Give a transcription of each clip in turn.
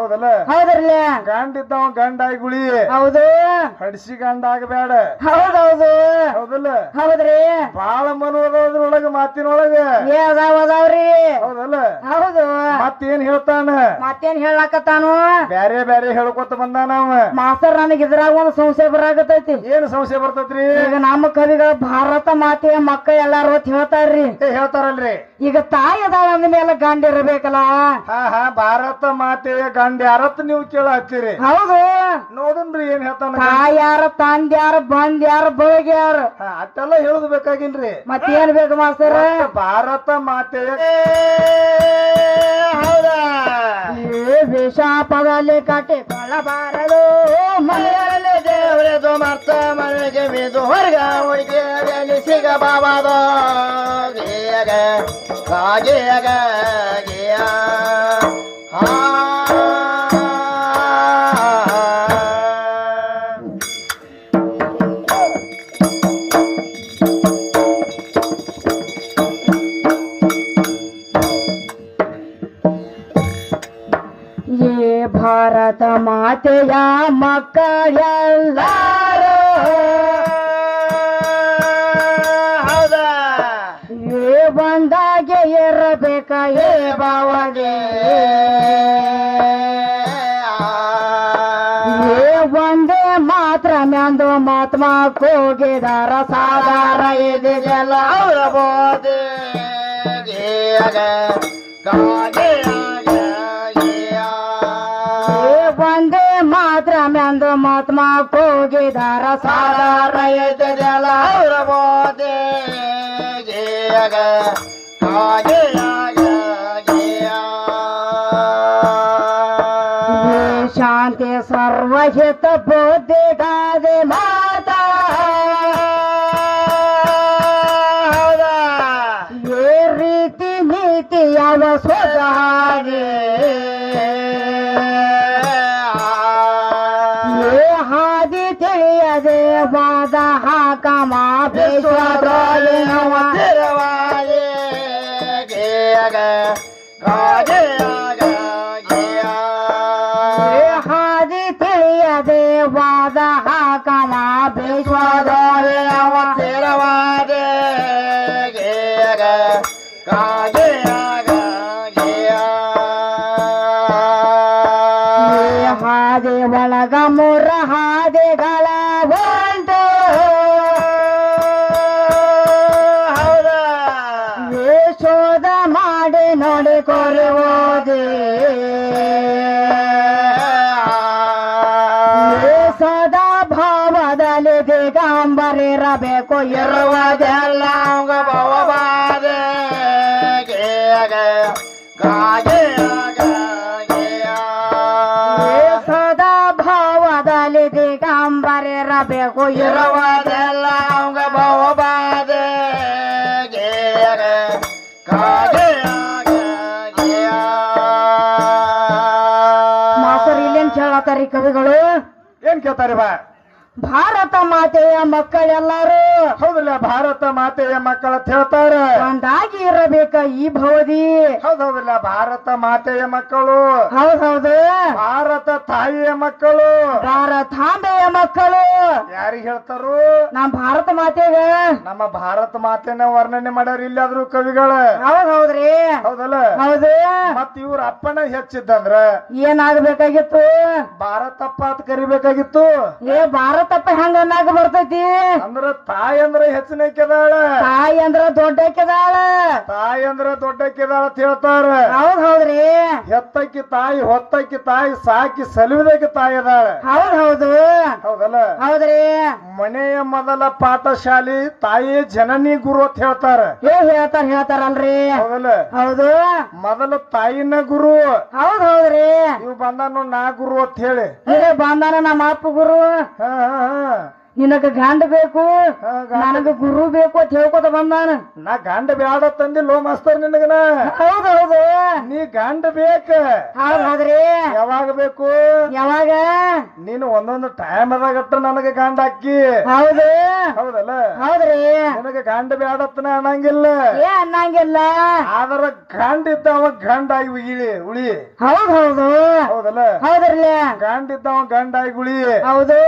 ಹೌದಲ್ಲ? ಹೌದ್ರಲ್ಲ? ಗಂಡ ಇದ್ದವ ಗಂಡಾಗಿ ಗುಳಿ ಹೌದು. ಹಡಿಸಿ ಗಂಡ ಆಗಬೇಡ ಹೌದೌದು. ಹೌದಲ್ಲ? ಹೌದ್ರಿ. ಬಾಳ ಮನು ಅದಾವ್ರೊಳಗ ಮಾತಿನೊಳಗ. ಏ ಅದಾವ ಅದಾವ್ರಿ. ಹೌದಲ್ಲ? ಹೌದು. ಮತ್ತೇನ್ ಹೇಳ್ತಾನ? ಮತ್ತೇನ್ ಹೇಳಾಕತ್ತಾನು? ಬ್ಯಾರೆ ಬ್ಯಾರೆ ಹೇಳ್ಕೊತ ಬಂದಾನ ಅವ. ಮಾಸ್ತರ್ ನನಗೆ ಇದ್ರಾಗ ಒಂದು ಸಂಶಯ ಬರಾಕತೈತಿ ಏನು ಸಂಶಯ ಬರ್ತೈತ್ರಿ? ಈಗ ನಮ್ಮ ಕವಿಗಳ ಭಾರತ ಮಾತೆಯ ಮಕ್ಕಳ ಎಲ್ಲಾರು ಹೇಳ್ತಾರ್ರಿ. ಹೇಳ್ತಾರಲ್ರಿ. ಈಗ ತಾಯಿ ಅದಾಳ ಅಂದ ಮೇಲೆ ಗಂಡ ಇರಬೇಕಲ್ಲ? ಹಾ ಹಾ ಭಾರತ ಮಾತೆ ಗಂಡ ಯಾರತ್ ನೀವು ಕೇಳ ಹಚ್ಚಿರಿ ಹೌದು. ನೋಡನ್ರಿ ಏನ್ ಹೇಳ್ತಾನ ತಾಯಾರ ತಂದ್ಯಾರ ಬಂದ್ಯಾರ ಬಗ್ಯಾರ ಹಾ, ಅಟ್ಟೆಲ್ಲ ಹೇಳುದು ಬೇಕಾಗಿಲ್ರಿ ಮತ್ತೇನ್ ಬೇಕು ಮಾಸ್ತರ ಭಾರತ ಮಾತೆ ಹೌದಾ? ಏ ವೇಷ ಪದಲ್ಲಿ ಕಟ್ಟಿ ಕೊಳ್ಳಬಾರದು ಮನೆಯಲ್ಲಿ ದೇವರದು ಮರ್ತ ಮನೆಗೆ ಬಿದ್ದು ಹೊರಗ ಹುಡುಗಿಯಲ್ಲಿ ಸಿಗ गया ये भारत मातया मकया ಏ ಬಾವಗೆ ಒಂದೇ ಮಾತ್ರ ಮ್ಯಾಂದು ಮಾತ್ಮ ಕೋಗಿದಾರ ಸಾಧಾರ ಗೇಯಗ ಗೇಯ ಏ ಒಂದೇ ಮಾತ್ರ ಮ್ಯಾಂದು ಮಾತ್ಮ ಕೋಗಿದಾರ ಅವರ ಬೋದೆ ಗೇಯಗ ಸರ್ವಹಿತ ಬುದ್ಧಿ ಗಾದೆ ಮಾತಾ ಹೌದಾ ಏ ರೀತಿ ನೀತಿ ಯಾವ ಸ್ವದಾಗೆ ಏ ಹಾದಿ ತಿಳಿಯದೆ ವಾದ ಹಾಕ ಮಾಪೇಶ್ವರೊಳಗೆ ನವ ಏ ಹಾದಿ ಒಳಗ ಮೂರ ಹಾದಿಗಳ ಹೌದಾ? ಶೋಧ ಮಾಡಿ ನೋಡಿ ಕೊರುವುದೇ ಸದಾ ಭಾವದಲ್ಲಿ ದಿಗಂಬರಿರಬೇಕು ಇರುವುದೆಲ್ಲ ಏ ಕವಿಗಳು? ಏನ್ ಕೇಳ್ತಾರೆ ಬಾ ಭಾರತ ಮಾತೆಯ ಮಕ್ಕಳೆಲ್ಲರೂ ಹೌದಲ್ಲ ಭಾರತ ಮಾತೆಯ ಮಕ್ಕಳ ಅಂತ ಹೇಳ್ತಾರ. ಒಂದಾಗಿ ಇರಬೇಕ ಈ ಭವದಿ. ಹೌದೌದಲ್ಲ ಭಾರತ ಮಾತೆಯ ಮಕ್ಕಳು. ಹೌದ್ ಹೌದು. ಭಾರತ ತಾಯಿಯ ಮಕ್ಕಳು. ಭಾರತಾಂಬೆಯ ಮಕ್ಕಳು. ಯಾರಿಗ್ ಹೇಳ್ತಾರು? ನಮ್ ಭಾರತ ಮಾತೆಗ. ನಮ್ಮ ಭಾರತ ಮಾತೆನ ವರ್ಣನೆ ಮಾಡ್ಯಾರ ಇಲ್ಲಾದ್ರು ಕವಿಗಳ. ಹೌದ್ ಹೌದ್ರಿ. ಹೌದಲ್ಲ? ಹೌದು. ಮತ್ ಇವ್ರ ಅಪ್ಪನ ಹೆಚ್ಚಿದ್ದಂದ್ರ? ಏನಾಗಬೇಕಾಗಿತ್ತು? ಭಾರತಪ್ಪ ಅಂತ ಕರಿಬೇಕಾಗಿತ್ತು? ಏ ಭಾರತಪ್ಪ ಹೆಂಗ ಅನ್ನಾಗ ಬರ್ತೈತಿ? ಅಂದ್ರ ತಾಯಿ ಅಂದ್ರ ಹೆಚ್ಚಿನಕ್ಕೆದಾಳ ತಾಯಿ ಅಂದ್ರ ಕೆದಾಳ ತಾಯಿ ಅಂದ್ರ ದೊಡ್ಡಕ್ಕೆದಾಳ ಅಂತ ಹೇಳ್ತಾರ. ಹೌದ್ ಹೌದ್ರಿ. ಹೆತ್ತಕ್ಕಿ ತಾಯಿ ಹೊತ್ತಕ್ಕಿ ತಾಯಿ ಸಾಕಿ ಸಲುವುದಕ್ಕೆ ತಾಯಿ ಅದಾಳ ಹೌದ್ ಹೌದು. ಹೌದಲ್ಲ? ಹೌದ್ರಿ. ಮನೆಯ ಮೊದಲ ಪಾಠಶಾಲಿ ತಾಯಿ ಜನನಿ ಗುರು ಅಂತ ಹೇಳ್ತಾರ. ಏ ಹೇಳ್ತಾರ ಹೇಳ್ತಾರಲ್ರಿ. ಹೌದಲ್ಲ? ಹೌದು. ಮೊದಲ ತಾಯಿನ ಗುರು. ಹೌದ್ ಹೌದ್ರಿ. ನೀವು ಬಂದಾನು ನಾ ಗುರು ಅಂತ ಹೇಳಿ. ಏ ಬಂದಾನ ನಮ್ಮ ಅಪ್ಪ ಗುರು. ಹಾ ಹಾ. ನಿನಗ ಗಂಡ ಬೇಕು ನನಗ ಗುರು ಬೇಕು ಅಂತ ಹೇಳ್ಕೊತ ಬಂದಾನ. ನಾ ಗಂಡ ಬ್ಯಾಡ ಲೋ ಮಾಸ್ತರ್ ನಿನಗನ. ಹೌದ್ ಹೌದು. ನೀ ಗಂಡ ಬೇಕ. ಹೌದ್ ಹೌದ್ರಿ ಯಾವಾಗ ಬೇಕು? ಯಾವಾಗ? ನೀನು ಒಂದೊಂದು ಟೈಮ್ ಅದಾಗಟ್ಟ ನನಗ ಗಂಡ ಅಕ್ಕಿ ಹೌದು ಹೌದಲ್ಲ? ಹೌದ್ರಿ ನಿನಗ ಗಂಡ ಬೇಡ ಅನ್ನಂಗಿಲ್ಲ. ಏ ಅನ್ನಂಗಿಲ್ಲ. ಆದ್ರ ಗಂಡ ಗಾಂಡ ಆಗಿ ಉಳಿ ಉಳಿ. ಹೌದ್ ಹೌದು. ಹೌದಲ್ಲ? ಹೌದ್ರಲ್ಲ ಗಂಡ ಗಾಂಡ ಆಗಿ ಉಳಿ. ಹೌದು.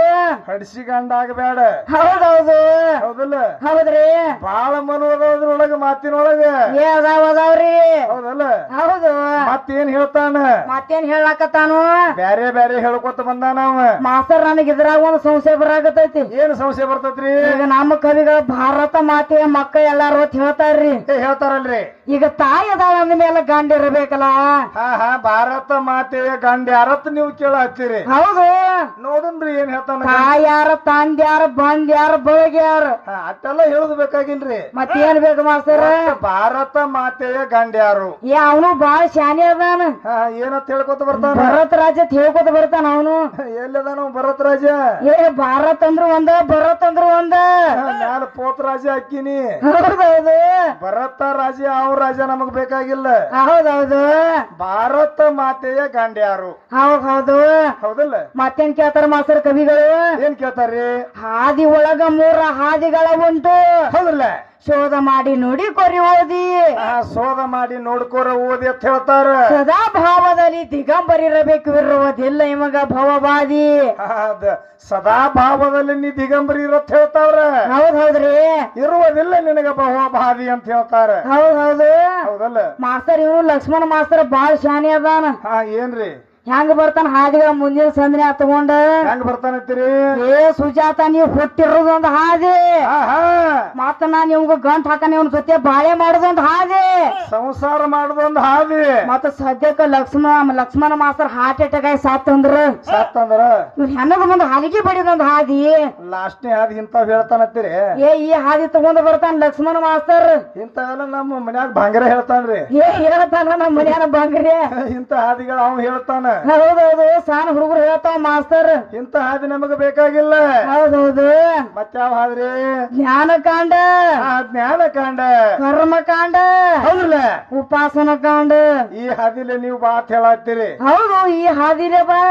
ಹಡಿಸಿ ಗಂಡ ಆಗಬೇಡ ಹೌದ್ ಹೌದೌದು. ಹೌದಲ್ಲ? ಹೌದ್ರಿ. ಬಾಳ ಮನು ಅದ್ರೊಳಗ ಮಾತಿನೊಳಗ. ಏ ಅದಾವ ಅದಾವ್ರಿ. ಹೌದಲ್ಲ? ಹೌದು. ಮತ್ತೇನ್ ಹೇಳ್ತಾನ? ಮತ್ತೇನ್ ಹೇಳಾಕತ್ತಾನು? ಬ್ಯಾರೆ ಬ್ಯಾರೆ ಹೇಳ್ಕೊತ ಬಂದಾನ ಅವ. ಮಾಸ್ತರ್ ನನಗೆ ಇದ್ರಾಗ ಒಂದು ಸಂಶಯ ಬರಾಕತೈತಿ ಏನ್ ಸಂಶಯ ಬರ್ತೈತ್ರಿ? ಈಗ ನಮ್ಮ ಕವಿಗಳ ಭಾರತ ಮಾತೆಯ ಮಕ್ಕ ಎಲ್ಲಾರು ಅಂತ ಹೇಳ್ತಾರ್ರಿ. ಹೇಳ್ತಾರಲ್ರಿ. ಈಗ ತಾಯಿ ಅದಾಳ ಅಂದ ಮೇಲೆ ಗಂಡ ಇರಬೇಕಲ್ಲ? ಹಾ ಹಾ ಭಾರತ ಮಾತೆಯ ಗಂಡ ಯಾರತ್ ನೀವು ಕೇಳ ಹಚ್ಚಿರಿ ಹೌದು. ನೋಡನ್ರಿ ಏನ್ ಹೇಳ್ತಾನ ತಾಯಾರ ತಂದ್ಯಾರ ಬಂದ್ಯಾರ ಬಳಗ್ಯಾರ ಅಟ್ಟೆಲ್ಲ ಹೇಳುದು ಬೇಕಾಗಿನ್ರಿ. ಮತ್ತೇನ್ ಬೇಕು ಮಾಸ್ತರ ಒಟ್ಟ ಭಾರತ ಮಾತೆಯ ಗಂಡ ಯಾರು? ಏ ಅವನು ಬಾಳ ಶಾನೆ ಅದಾನ. ಏನತ್ ಹೇಳ್ಕೊತ ಬರ್ತಾನ? ಭರತ್ ರಾಜ ಹೇಳ್ಕೊತ ಬರ್ತಾನ ಅವನು. ಎಲ್ಲದಾನ ಭರತ್ ರಾಜ? ಏ ಭಾರತ್ ಅಂದ್ರ ಒಂದ ಭರತ್ ಅಂದ್ರ ಒಂದ. ನಾನು ಪೋತ್ ರಾಜ ಹಾಕಿನಿ. ಹೌದೌದು. ಭರತ ರಾಜ ಅವ್ರ ರಾಜ ನಮಗ್ ಬೇಕಾಗಿಲ್ಲ. ಹೌದೌದು ಭಾರತ ಮಾತೆಯ ಗಂಡ ಯಾರು ಹೌದ್ ಹೌದು. ಹೌದಲ್ಲ? ಮತ್ತೇನ್ ಕೇಳ್ತಾರ ಮಾಸ್ತರ್ ಕವಿಗಳು? ಏನ್ ಕೇಳ್ತಾರ್ರಿ ಹಾದಿ ಒಳಗ ಮೂರ ಹಾದಿಗಳ ಉಂಟು. ಹೌದಲ್ಲ ಶೋಧ ಮಾಡಿ ನೋಡಿ ಕೊರಿ ಓದಿ. ಆ ಶೋಧ ಮಾಡಿ ನೋಡ್ಕೋರ ಓದಿ ಅಂತ ಹೇಳ್ತಾರ. ಸದಾ ಭಾವದಲ್ಲಿ ದಿಗಂಬರಿರಬೇಕು ಇರುವುದಿಲ್ಲ ನಿಮಗ ಭವವಾದಿ. ಅದ. ಸದಾ ಭಾವದಲ್ಲಿ ನೀ ದಿಗಂಬರಿ ಇರತ್ ಹೇಳ್ತಾವ್ರ. ಹೌದ್ ಹೌದ್ರಿ. ಇರುವುದಿಲ್ಲ ನಿನಗ ಭವಬಾದಿ ಅಂತ ಹೇಳ್ತಾರ. ಹೌದ್ ಹೌದು. ಹೌದಲ್ಲ? ಮಾಸ್ತರ್ ಇವ್ ಲಕ್ಷ್ಮಣ ಮಾಸ್ತರ್ ಬಾಳ್ ಶಾನಿ ಅದಾನ. ಹಾ ಏನ್ರಿ? ಹೆಂಗ ಬರ್ತಾನ? ಹಾದಿಗಳ ಮುಂದಿನ ಸಂದಿನ ತಗೊಂಡ ಹೆಂಗ್ ಬರ್ತಾನತ್ತೀರಿ ಏ ಸುಜಾತ ನೀವು ಒಂದ್ ಹಾದಿ. ಮತ್ತ ನಾನ್ ನಿಮ್ಗ ಗಂಟ್ ಹಾಕನೆ ಅವ್ನ ಜೊತೆ ಬಾಳೆ ಮಾಡದೊಂದು ಹಾದಿ. ಸಂಸಾರ ಮಾಡುದೊಂದ್ ಹಾದಿ. ಮತ್ತ ಸದ್ಯಕ್ಕ Lakshman Lakshman master heart attack ಆಗಿ ಸಾತ್ತಂದ್ರ ಸತ್ತಂದ್ರ ಇವ್ರ ಹೆಣ್ಣದ ಮುಂದ ಹಾಲಿಗೆ ಬಡಿದೊಂದು ಹಾದಿ. ಲಾಸ್ಟ್ನೇ ಹಾದಿ ಇಂತಾವ್ ಹೇಳ್ತಾನತ್ತೀರಿ ಏ ಈ ಹಾದಿ ತಗೊಂಡ್ ಬರ್ತಾನ ಲಕ್ಷ್ಮಣ ಮಾಸ್ತರ್. ಇಂಥವೆಲ್ಲ ನಮ್ಮ ಮನ್ಯಾಗ ಭಾಂಗರ ಹೇಳ್ತಾನ್ರಿ. ಏ ಹೇಳ್ತಾನ ನಮ್ಮ ಮನ್ಯಾನ ಬಂಗರಿ ಇಂತ ಹಾದಿಗಳ ಅವ್ ಹೇಳ್ತಾನ. ಹೌದೌದು ಸಾನ್ ಹುಡುಗರು ಹೇಳ್ತಾವ ಮಾಸ್ತರ್. ಇಂತ ಹಾದಿ ನಮಗ ಬೇಕಾಗಿಲ್ಲ. ಹೌದೌದು ಮತ್ಯಾವ ಹಾದ್ರಿ? ಜ್ಞಾನ ಕಾಂಡ ಆ ಜ್ಞಾನ ಕಾಂಡ ಕರ್ಮ ಕಾಂಡ ಹೌದಲ್ಲ ಉಪಾಸನ ಕಾಂಡ ಈ ಹಾದಿಲೆ ನೀವು ಬಾತ್ ಹೇಳತ್ತೀರಿ. ಹೌದು ಈ ಹಾದಿಲೆ ಬಾ.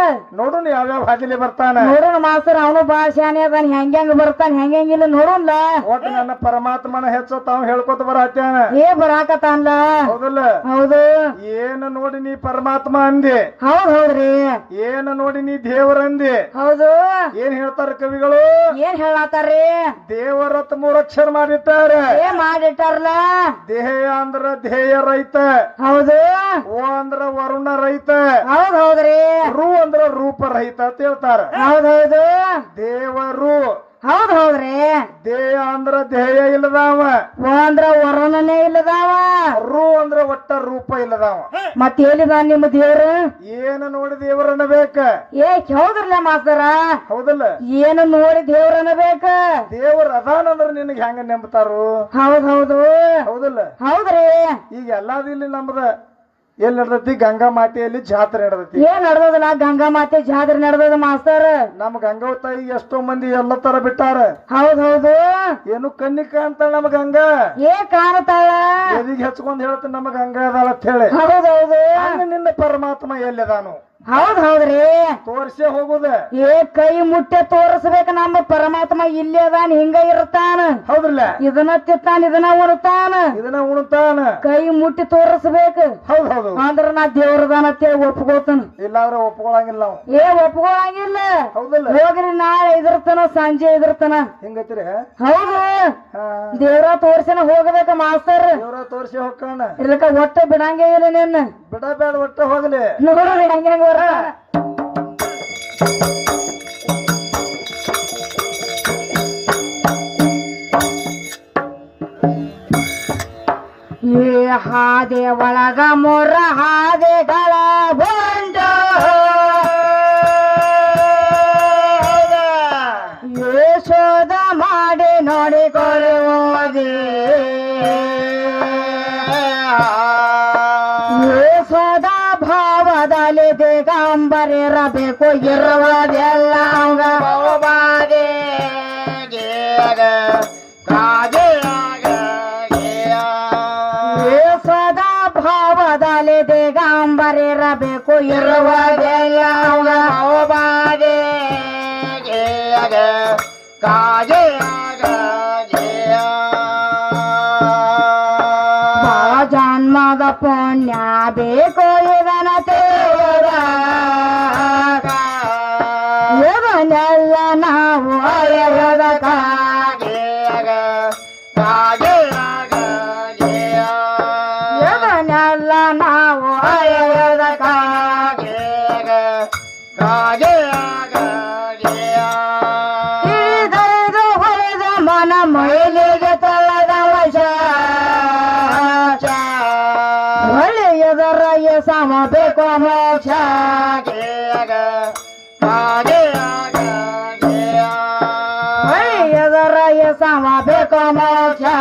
ನೋಡೋಣ ಯಾವ್ಯಾವ ಹಾದಿಲೆ ಬರ್ತಾನ. ನೋಡೋಣ ಮಾಸ್ತರ್ ಅವನು ಬಾ ಶಾನೆ ಅದಾನ ಹೆಂಗ ಹೆಂಗ ಬರ್ತಾನ ಹೆಂಗ ಹೆಂಗಿಲ್ಲ ನೋಡೋಣ ಒಟ್ಟು ನನ್ನ ಪರಮಾತ್ಮನ ಹೆಚ್ಚು ತಾವ್ ಹೇಳ್ಕೊತ ಬರತ್ಯಾನ ಏ ಬರಾಕತಾನ್ಲ ಹೌದಲ್ಲ? ಹೌದು. ಏನ ನೋಡಿ ನೀ ಪರಮಾತ್ಮ ಅಂದಿ? ಹೌದ್ ಹೌದ್ರಿ? ಏನ ನೋಡಿ ನೀ ದೇವರಂದಿ? ಹೌದು. ಏನ್ ಹೇಳ್ತಾರ ಕವಿಗಳು? ಏನ್ ಹೇಳತ್ತಾರ್ರಿ ದೇವರತ್ ಮೂರಕ್ಷರ ಮಾಡಿಟ್ಟಾರ. ಏ ಮಾಡಿಟ್ಟಾರಲ್ಲ? ದೇಹ ಅಂದ್ರ ಧ್ಯೇಯ ರೈತ. ಹೌದು. ಓ ಅಂದ್ರ ವರುಣ ರೈತ. ಹೌದ್ ಹೌದ್ರಿ. ರು ಅಂದ್ರ ರೂಪ ರೈತ ಅಂತ ಹೇಳ್ತಾರ. ಹೌದ್ ಹೌದು. ದೇವರು. ಹೌದ್ ಹೌದ್ರಿ. ದೇಹ ಅಂದ್ರ ದೇಹ ಇಲ್ಲದಾವ. ಓ ಅಂದ್ರ ವರ್ಣನೆ ಇಲ್ಲದಾವ. ರು ಅಂದ್ರ ಒಟ್ಟ ರೂಪ ಇಲ್ಲದಾವ. ಮತ್ ಎಲ್ಲಿದಾನ ನಿಮ್ಮ ದೇವ್ರು? ಏನು ನೋಡಿ ದೇವರನ್ನ ಬೇಕ ಏ ಹೌದ್ರಲ್ಲ ಮಾಸ್ತರ? ಹೌದಲ್ಲ? ಏನು ನೋಡಿ ದೇವ್ರನ್ನ ಬೇಕ ದೇವರ ಅದಾನಂದ್ರ ನಿನಗೆ ಹೆಂಗ ನೆಂಬತಾರು? ಹೌದ್ ಹೌದು. ಹೌದಲ್ಲ? ಹೌದ್ರಿ. ಈಗ ಎಲ್ಲಾದು ಇಲ್ಲಿ ನಮ್ದ. ಎಲ್ಲಿ ನಡ್ದೈತಿ? ಗಂಗಾ ಮಾತೆಯಲ್ಲಿ ಜಾತ್ರೆ ನಡ್ದತಿ. ಏನ್ ನಡ್ದದಲ್ಲ ಗಂಗಾ ಮಾತೆ ಜಾತ್ರೆ ನಡ್ದದ ಮಾಸ್ತರ್? ನಮ್ ಗಂಗಾ ತಾಯಿ ಎಷ್ಟೋ ಮಂದಿ ಎಲ್ಲ ತರ ಬಿಟ್ಟಾರ. ಹೌದ್ ಹೌದು. ಏನು ಕಣ್ಣಿ ಕಾಣ್ತಾಳ ನಮ್ ಗಂಗಾ? ಏ ಕಾಣತಾಳ? ಎದಿಗೆ ಹಚ್ಕೊಂಡ್ ಹೇಳ್ತ ನಮ್ ಗಂಗಾ ಅದಾಳ ಅಂತ ಹೇಳಿ. ಹೌದ್ ಹೌದು. ನಿನ್ನ ಪರಮಾತ್ಮ ಎಲ್ಲಿದಾನು? ಹೌದ್ ಹೌದ್ರಿ. ತೋರ್ಸೇ ಹೋಗುದ. ಏ ಕೈ ಮುಟ್ಟೆ ತೋರಿಸ್ಬೇಕ ನಮ್ಮ ಪರಮಾತ್ಮ ಇಲ್ಲೇ ಅದಾನ ಹಿಂಗ ಇರ್ತಾನ. ಹೌದ್ರಲ್ಲ? ಇದನ್ನ ತಿತ್ತಾನ ಇದನ್ನ ಉಣತಾನ. ಇದನ್ನ ಉಣ್ತಾನ. ಕೈ ಮುಟ್ಟಿ ತೋರಿಸ್ಬೇಕ. ಹೌದ್ ಹೌದು ಅಂದ್ರ ನಾ ದೇವ್ರದಾನ ಅಂತೇಳಿ ಒಪ್ಕೋತಾನ ಇಲ್ಲಾಂದ್ರೆ ಒಪ್ಕೊಳಂಗಿಲ್ಲ ನಾವು. ಏ ಒಪ್ಕೊಳಂಗಿಲ್ಲ. ಹೌದಲ್ಲ? ಹೋಗ್ರಿ ನಾಳೆ ಇದಿರ್ತಾನ ಸಂಜೆ ಇದಿರ್ತಾನ ಹಿಂಗತ್ರಿ? ಹೌದು. ದೇವ್ರ ತೋರ್ಸನ ಹೋಗ್ಬೇಕ ಮಾಸ್ತರ್ ದೇವ್ರ ತೋರ್ಸಿ ಹೋಗ್ಕಣ. ಇಲ್ಲಕ ಒಟ್ಟ ಬಿಡಂಗೇ ಇಲ್ಲ ನಿನ್ನ. ಬಿಡ ಬೇಡ ಒಟ್ಟ ಹೋಗ್ಲಿ. ನೋಡ್ರಿ ಹೆಂಗ ಏ ಹಾದೆ ಒಳಗ ಮೊರ ಹಾದೆಗಳ ಭಾವದಲ್ಲಿ ದಿಗಂಬರಿರಬೇಕು ಇರುವುದೆಲ್ಲ ಅವಂಗ ಭವಬಾಧೆ ಏ ಸದಾ ಭಾವದಲ್ಲಿ ದಿಗಂಬರಿರಬೇಕು ಇರುವುದಿಲ್ಲ ಬಾ ಜನ್ಮದ ಪುಣ್ಯ ಬೇಕು ಇವನ ತೇವದ ಇವನೆಲ್ಲ ನಾವು ಅಯಗದ ಇವನೆಲ್ಲ ನಾವು ಅಳೆಯದ ತಿಳಿದೈದು ಬೇಕು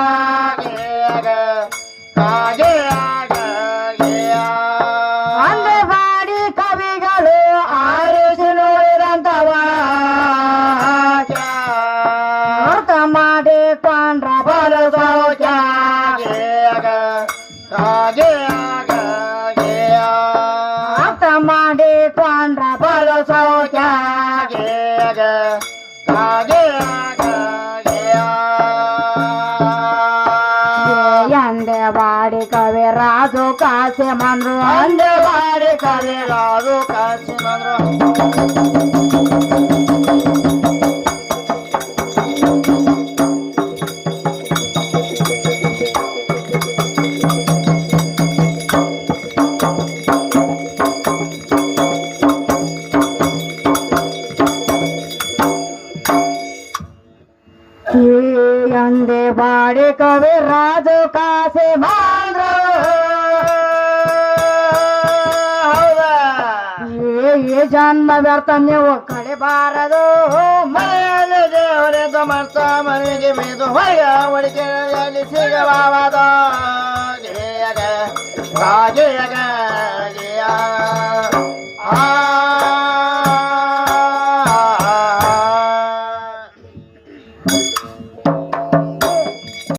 ರಾಜು ಕಾಸೆ ಮಂದ್ರು. ಏ ಈ ಜನ್ಮ ವ್ಯರ್ಥ, ನೀವು ಕಳಿಬಾರದು ಮನೆಯಲ್ಲಿ ದೇವರೆದು ಮರ್ತ, ಮನೆಗೆ ಮೇದು ಸಿಗಬಾವದ ಗೇಯಗ ರಾಜಯಗ ಗೇಯ ಆ